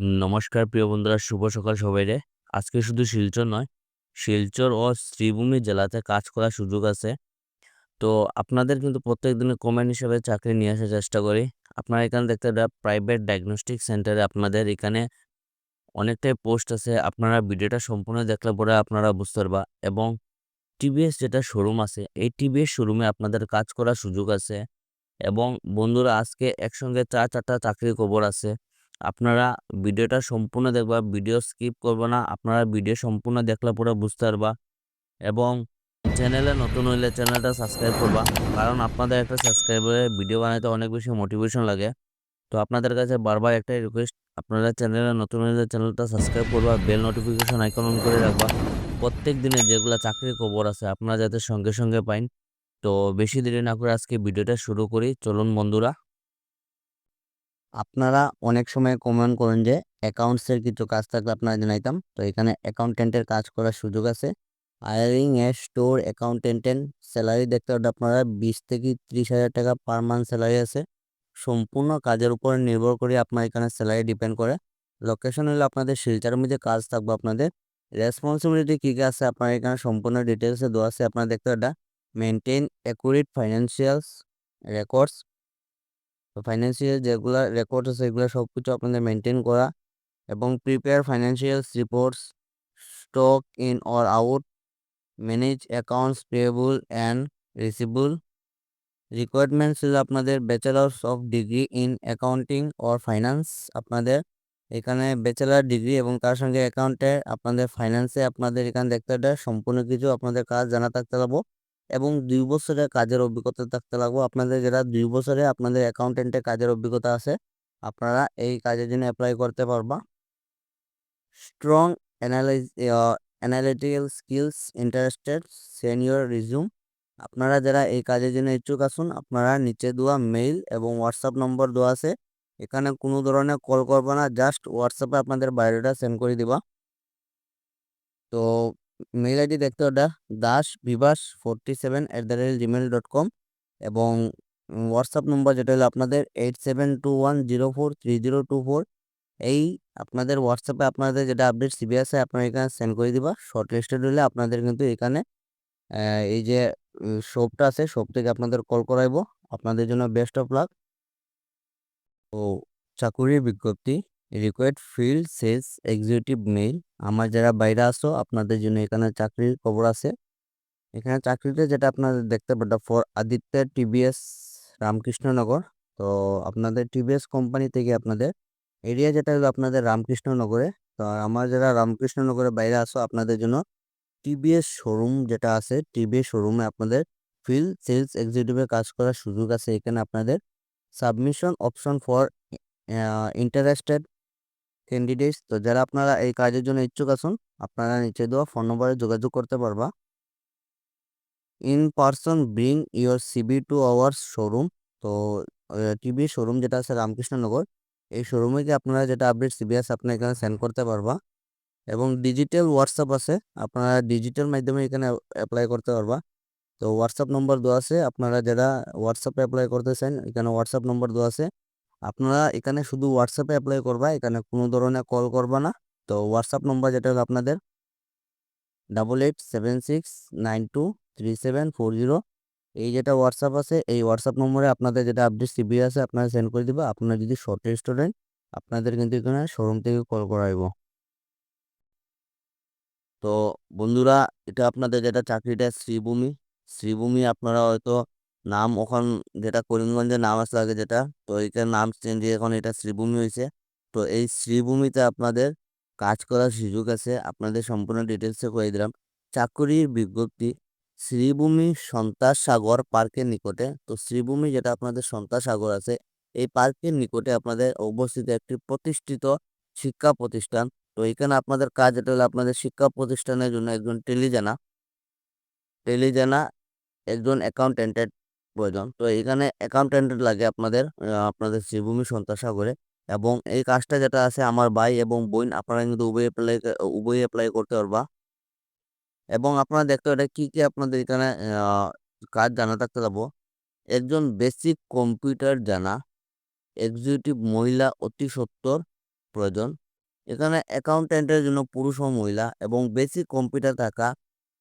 নমস্কার প্রিয় বন্ধুরা, শুভ সকাল সবাইরে। আজকে শুধু শিলচর নয়, শিলচর ও শ্রীভূমি জেলাতে কাজ করার সুযোগ আছে। তো আপনাদের কিন্তু প্রত্যেক দিনের কমেন্ট হিসেবে চাকরি নিয়ে আসার চেষ্টা করি। আপনারা এখানে দেখতে প্রাইভেট ডায়াগনস্টিক সেন্টারে আপনাদের এখানে অনেকটাই পোস্ট আছে। আপনারা ভিডিওটা সম্পূর্ণ দেখলে পরে আপনারা বুঝতে পারবা। এবং টিভিএস যেটা শোরুম আছে, এই টিভিএস শোরুমে আপনাদের কাজ করার সুযোগ আছে। এবং বন্ধুরা, আজকে একসঙ্গে চার চারটা চাকরির খবর আছে। আপনারা ভিডিওটা সম্পূর্ণ দেখবা, ভিডিও স্কিপ করবে না, আপনারা ভিডিও সম্পূর্ণ দেখলে পরে বুঝতে পারবা এবং চ্যানেলে নতুন হইলে চ্যানেলটা সাবস্ক্রাইব করবা, কারণ আপনাদের একটা সাবস্ক্রাইবারে ভিডিও বানাইতে অনেক বেশি মোটিভেশন লাগে। তো আপনাদের কাছে বারবার একটাই রিকোয়েস্ট আপনারা চ্যানেলে নতুন হইলে চ্যানেলটা সাবস্ক্রাইব করবা বেল নোটিফিকেশন আইকন অন করে রাখবা। প্রত্যেক দিনে যেগুলো চাকরির খবর আছে, আপনারা যাতে সঙ্গে সঙ্গে পাইন। তো বেশি দেরি না করে আজকে ভিডিওটা শুরু করি, চলুন বন্ধুরা। আপনারা অনেক সময় কমেন্ট করেন যে, অ্যাকাউন্টসের কিছু কাজ থাকলে আপনারা জানাইতাম তো এখানে অ্যাকাউন্টেন্টের কাজ করার সুযোগ আছে। হায়ারিং এ স্টোর অ্যাকাউন্টেন্টের স্যালারি দেখতে পারেন আপনারা বিশ থেকে ত্রিশ হাজার টাকা পার মান্থ স্যালারি আছে। সম্পূর্ণ কাজের উপর নির্ভর করে আপনার এখানে স্যালারি ডিপেন্ড করে। লোকেশন হলে আপনাদের শিলচার মধ্যে কাজ থাকবে আপনাদের। রেসপন্সিবিলিটি কী কী আছে আপনার এখানে সম্পূর্ণ ডিটেলসে দেওয়া আছে। আপনারা দেখতে পারেন maintain accurate financials records financial যেগুলো রেকর্ড আছে, এগুলো সব কিছু আপনাদের মেনটেন করা এবং prepare financial reports stock in or out manage accounts payable and receivable requirements হলো আপনাদের bachelors of degree in accounting or finance আপনাদের এখানে ব্যাচেলার ডিগ্রি এবং তার সঙ্গে অ্যাকাউন্টে আপনাদের ফাইন্যান্সে আপনাদের এখানে দেখতে হবে সম্পূর্ণ কিছু আপনাদের কাজ জানা থাকতে পারব। এবং দুই বছরের কাজের অভিজ্ঞতা থাকতে লাগবো। আপনাদের যারা দুই বছরে আপনাদের অ্যাকাউন্টেন্টের কাজের অভিজ্ঞতা আছে, আপনারা এই কাজের জন্য অ্যাপ্লাই করতে পারবা। Strong analyze analytical skills interested senior resume আপনারা যারা এই কাজের জন্য ইচ্ছুক আসুন আপনারা নিচে দেওয়া মেইল এবং হোয়াটসঅ্যাপ নম্বর দেওয়া আছে। এখানে কোনো ধরনের কল করবা না জাস্ট হোয়াটসঅ্যাপে আপনাদের বায়োডাটা সেন্ড করে দিবা। তো মেইল আইডি দেখতে ওটা Das Bibhas forty seven at the rate Gmail dot com এবং হোয়াটসঅ্যাপ নম্বর যেটা হলো আপনাদের eight seven two one zero four three zero two four এই আপনাদের হোয়াটসঅ্যাপে আপনাদের যেটা আপডেট সিবি আছে আপনারা এখানে সেন্ড করে দিবা। শর্ট লিস্টেড হলে আপনাদের কিন্তু এখানে এই যে শপটা আছে শপ থেকে আপনাদের কল করাইব। আপনাদের জন্য বেস্ট অফ লাক ও চাকুরির বিজ্ঞপ্তি। Required field sales executive mail আমার যারা বাইরে আসো আপনাদের জন্য এখানে চাকরির খবর আছে। এখানে চাকরিতে যেটা আপনাদের দেখতে পাটা ফর আদিত্য টিভিএস রামকৃষ্ণনগর তো আপনাদের টিভিএস কোম্পানি থেকে আপনাদের এরিয়া যেটা হলো আপনাদের রামকৃষ্ণনগরে তো আমার যারা রামকৃষ্ণনগরের বাইরে আসো আপনাদের জন্য টিভিএস শোরুম যেটা আছে টিভিএস শোরুমে আপনাদের ফিল্ড সেলস এক্সিকিউটিভে কাজ করার সুযোগ আছে। এখানে আপনাদের submission option for interested candidates তো যারা আপনারা এই কাজের জন্য ইচ্ছুক আছেন, আপনারা নিচে দেওয়া ফোন নম্বরে যোগাযোগ করতে পারবা। In person bring your CV to our showroom তো টিভি শোরুম যেটা আছে, রামকৃষ্ণনগর, এই শোরুমে গিয়ে আপনারা যেটা আপডেট সিবি আছে, আপনারা এখানে সেন্ড করতে পারবা। এবং ডিজিটাল হোয়াটসঅ্যাপ আছে, আপনারা ডিজিটাল মাধ্যমে এখানে অ্যাপ্লাই করতে পারবা। তো হোয়াটসঅ্যাপ নম্বর দেওয়া আছে, আপনারা যারা হোয়াটসঅ্যাপে অ্যাপ্লাই করতে চান এখানে হোয়াটসঅ্যাপ নম্বর দেওয়া আছে। আপনারা এখানে শুধু হোয়াটসঅ্যাপে অ্যাপ্লাই করবা, এখানে কোনো ধরনের কল করবা না। তো হোয়াটসঅ্যাপ নম্বর যেটা হলো আপনাদের double eight seven six nine two three seven four zero এই যেটা হোয়াটসঅ্যাপ আছে, এই হোয়াটসঅ্যাপ নম্বরে আপনাদের যেটা আপডেট সিবি আছে, আপনারা সেন্ড করে দিবা। আপনারা যদি শর্ট স্টুডেন্ট আপনাদের কিন্তু এখানে শোরুম থেকে কল করাইব। তো বন্ধুরা, এটা আপনাদের যেটা চাকরিটা, শ্রীভূমি। শ্রীভূমি আপনারা হয়তো নাম ওখান যেটা করিমগঞ্জের নাম আছে আগে যেটা, তো এইটার নাম চেঞ্জ এখন এটা শ্রীভূমি হয়েছে তো এই শ্রীভূমিতে আপনাদের কাজ করার সুযোগ আছে, আপনাদের সম্পূর্ণ ডিটেলসে করে দিলাম। চাকরির বিজ্ঞপ্তি, শ্রীভূমি সন্তাস সাগর পার্কের নিকটে, তো শ্রীভূমি যেটা আপনাদের সন্তাস সাগর আছে, এই পার্কের নিকটে আপনাদের অবস্থিত একটি প্রতিষ্ঠিত শিক্ষা প্রতিষ্ঠান, তো এখানে আপনাদের কাজ এটা হলো আপনাদের শিক্ষা প্রতিষ্ঠানের জন্য একজন টেলিজানা টেলিজানা একজন অ্যাকাউন্টেন্টের প্রয়োজন। তো এখানে অ্যাকাউন্টেন্ট লাগে আপনাদের আপনাদের শ্রীভূমি সন্তাসাগরে এবং এই কাজটা যেটা আছে আমার ভাই এবং বোন, আপনারা কিন্তু উভয় অ্যাপ্লাই উভয় অ্যাপ্লাই করতে পারবা। এবং আপনারা দেখতে পারেন কি কি আপনাদের এখানে কাজ জানা থাকতে পারব। একজন বেসিক কম্পিউটার জানা এক্সিকিউটিভ মহিলা অতি সত্তর, প্রয়োজন। এখানে অ্যাকাউন্টেন্টের জন্য পুরুষ ও মহিলা এবং বেসিক কম্পিউটার থাকা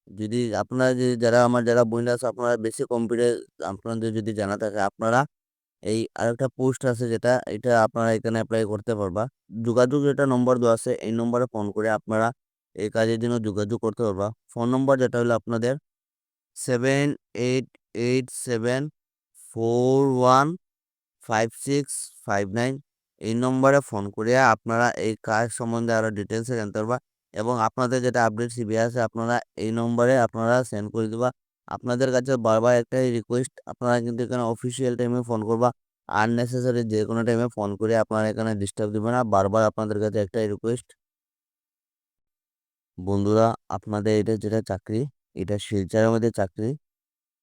যদি আপনারা যে, যারা আমার যারা বইরা আছে, আপনারা বেশি কম্পিউটার আপনাদের যদি জানা থাকে, আপনারা এই আরেকটা পোস্ট আছে যেটা, এটা আপনারা এখানে অ্যাপ্লাই করতে পারবা। যোগাযোগ যেটা নম্বর দেওয়া আছে, এই নম্বরে ফোন করে আপনারা এই কাজের জন্য যোগাযোগ করতে পারবা। ফোন নম্বর যেটা হলো আপনাদের seven eight eight seven four one five six five nine এই নম্বরে ফোন করে আপনারা এই কাজ সম্বন্ধে আরও ডিটেলসে জানতে পারবা। এবং আপনাদের যেটা আপডেট সিবি আছে, আপনারা এই নম্বরে আপনারা সেন্ড করে দেবা। আপনাদের কাছে বারবার একটাই রিকোয়েস্ট আপনারা কিন্তু এখানে অফিসিয়াল টাইমে ফোন করবা। আননেসেসারি যে কোনো টাইমে ফোন করে আপনারা এখানে ডিস্টার্ব দেবেন না, বারবার আপনাদের কাছে একটাই রিকোয়েস্ট বন্ধুরা, আপনাদের এটা যেটা চাকরি, এটা শিলচরের মধ্যে চাকরি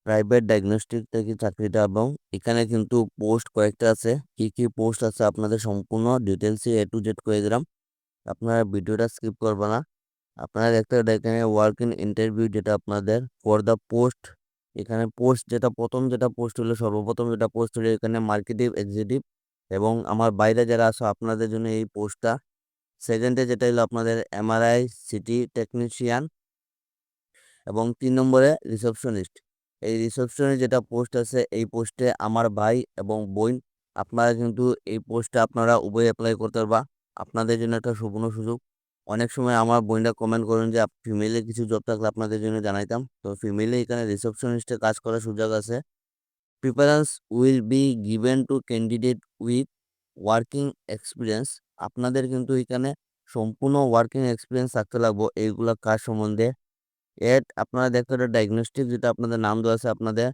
প্রাইভেট ডায়াগনস্টিক থেকে চাকরিটা এবং এখানে কিন্তু পোস্ট কয়েকটা আছে। কি কি পোস্ট আছে আপনাদের সম্পূর্ণ ডিটেলসে এ টু জেড করে দিলাম। আপনারা ভিডিওটা স্কিপ করবে না। আপনারা দেখতে এখানে ওয়ার্ক ইন ইন্টারভিউ যেটা আপনাদের ফর দ্য পোস্ট এখানে পোস্ট যেটা প্রথম যেটা পোস্ট হলো, সর্বপ্রথম যেটা পোস্ট হলো এখানে মার্কেটিভ এক্সিকিউটিভ এবং আমার বাইরে যারা আছো আপনাদের জন্য এই পোস্টটা সেকেন্ডে যেটা হলো আপনাদের এমআরআই সিটি টেকনিশিয়ান এবং তিন নম্বরে রিসেপশনিস্ট এই রিসেপশনে যেটা পোস্ট আছে, এই পোস্টে আমার ভাই এবং বোন, আপনারা কিন্তু এই পোস্টটা আপনারা উভয় অ্যাপ্লাই করতে পারবা। আপনাদের জন্য একটা সুবর্ণ সুযোগ। অনেক সময় আমার বোনরা কমেন্ট করেন যে ফিমেলে কিছু জব থাকলে আপনাদের জন্য জানাইতাম। তো ফিমেলে এখানে রিসেপশনিস্টে কাজ করার সুযোগ আছে। Preference will be given to candidate with working experience আপনাদের কিন্তু এখানে সম্পূর্ণ ওয়ার্কিং এক্সপিরিয়েন্স থাকতে লাগবো এইগুলো কাজ সম্বন্ধে। এড আপনারা দেখতে পারেন ডায়াগনস্টিক যেটা আপনাদের নাম দেওয়া আছে আপনাদের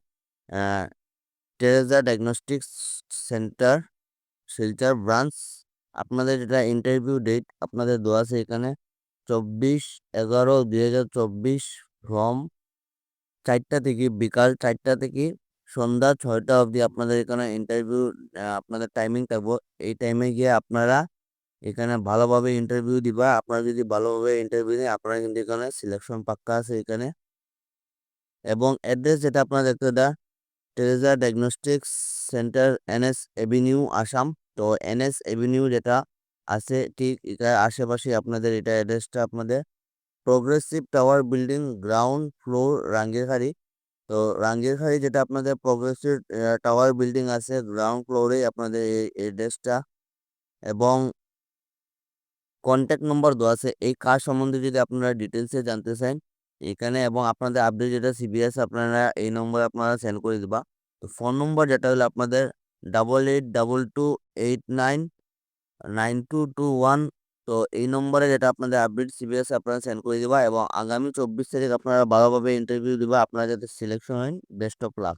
Teresa diagnostic centre Silchar branch আপনাদের যেটা ইন্টারভিউ ডেট আপনাদের দেওয়া আছে এখানে চব্বিশ এগারো দুই হাজার চব্বিশ ফ্রম চারটা থেকে, বিকাল চারটা থেকে সন্ধ্যা ছয়টা অবধি আপনাদের এখানে ইন্টারভিউ আপনাদের টাইমিং থাকব। এই টাইমে গিয়ে আপনারা এখানে ভালোভাবে ইন্টারভিউ দিবা। আপনারা যদি ভালোভাবে ইন্টারভিউ দেন আপনারা কিন্তু এখানে সিলেকশন পাক্কা আছে এখানে। এবং অ্যাড্রেস যেটা আপনারা দেখতে the Teresa diagnostics centre NS avenue Assam তো এনএস এভিনিউ যেটা আছে, ঠিক এটা আশেপাশে আপনাদের এটা অ্যাড্রেসটা আপনাদের। Progressive tower building ground floor Rangirkhari তো রাঙ্গিরখাড়ি যেটা আপনাদের প্রোগ্রেসিভ টাওয়ার বিল্ডিং আছে, গ্রাউন্ড ফ্লোরে আপনাদের এই অ্যাড্রেসটা। এবং কন্ট্যাক্ট নম্বর দেওয়া আছে, এই কাজ সম্বন্ধে যদি আপনারা ডিটেলসে জানতে চান এখানে এবং আপনাদের আপডেট যেটা সিবিএস, আপনারা এই নম্বরে আপনারা সেন্ড করে দিবা। তো ফোন নম্বর যেটা হলো আপনাদের double eight double two eight nine nine two two one তো এই নম্বরে যেটা আপনাদের আপডেট সিবিএস আপনারা সেন্ড করে দেবা এবং আগামী চব্বিশ তারিখ আপনারা ভালোভাবে ইন্টারভিউ দেবা। আপনারা যাতে সিলেকশন হয় বেস্ট অফ লাক